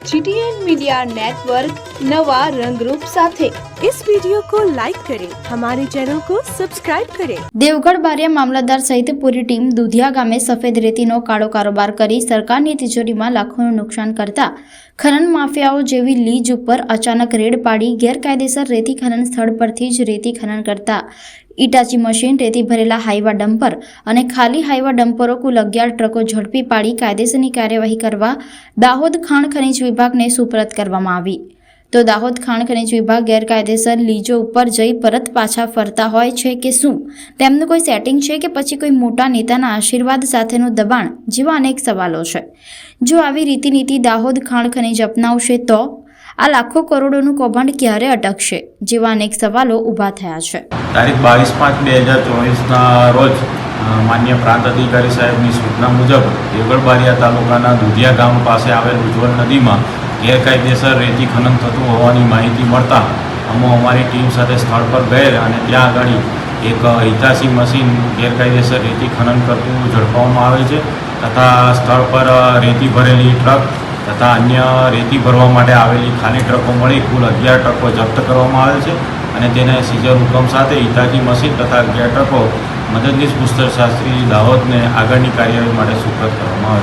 GTN media network नवा रंगरूप સાથે इस वीडियो को लाइक करें हमारे चैनल को सब्सक्राइब करें દેવગઢ બારિયા મામલતદાર સહિત પૂરી ટીમ દુધિયા ગામે સફેદ રેતીનો કાળો કારોબાર કરી સરકારની તિજોરીમાં લાખોનું નુકસાન કરતા ખનન માફિયાઓ જેવી લીજ ઉપર અચાનક રેડ પાડી ગેરકાયદેસર રેતી ખનન સ્થળ પરથી જ રેતી ખનન કરતા ઇટાચી મશીન રેતી ભરેલા હાઈવા ડમ્પર અને ખાલી હાઈવા ડમ્પરો કુલ અગિયાર ટ્રકો ઝડપી પાડી કાયદેસરની કાર્યવાહી કરવા દાહોદ ખાણ ખનીજ વિભાગને સુપરત કરવામાં આવી. તો દાહોદ ખાણ ખનીજ વિભાગ ગેરકાયદેસર લીજો ઉપર જઈ પરત પાછા ફરતા હોય છે કે શું? તેમનું કોઈ સેટિંગ છે કે પછી કોઈ મોટા નેતાના આશીર્વાદ સાથેનું દબાણ? જેવા અનેક સવાલો છે. જો આવી રીતિનીતિ દાહોદ ખાણ ખનીજ અપનાવશે તો? આ લાખો કરોડોનું કૌભાંડ ક્યારે અટકશે? જેવા અનેક સવાલો ઊભા થયા છે. તારીખ બાવીસ પાંચ બે હજાર ચોવીસના રોજ માન્ય પ્રાંત અધિકારી સાહેબની સૂચના મુજબ દેવગઢબારિયા તાલુકાના દુધિયા ગામ પાસે આવેલ ઉજ્જવલ નદીમાં ગેરકાયદેસર રેતી ખનન થતું હોવાની માહિતી મળતા અમો અમારી ટીમ સાથે સ્થળ પર ગયેલ અને ત્યાં આગળ એક હિતાસી મશીન ગેરકાયદેસર રેતી ખનન કરતું ઝડપવામાં આવે છે તથા સ્થળ પર રેતી ભરેલી ટ્રક તથા અન્ય રેતી ભરવા માટે આવેલી ખાલી ટ્રકો મળી કુલ અગિયાર ટ્રકો જપ્ત કરવામાં આવે છે અને તેને સીઝર હુકમ સાથે હિતાચી મશીન તથા અગિયાર ટ્રકો મદદનીશ પુસ્તક શાસ્ત્રી દાહોદને આગળની કાર્યવાહી માટે સુપ્રત કરવામાં આવે છે.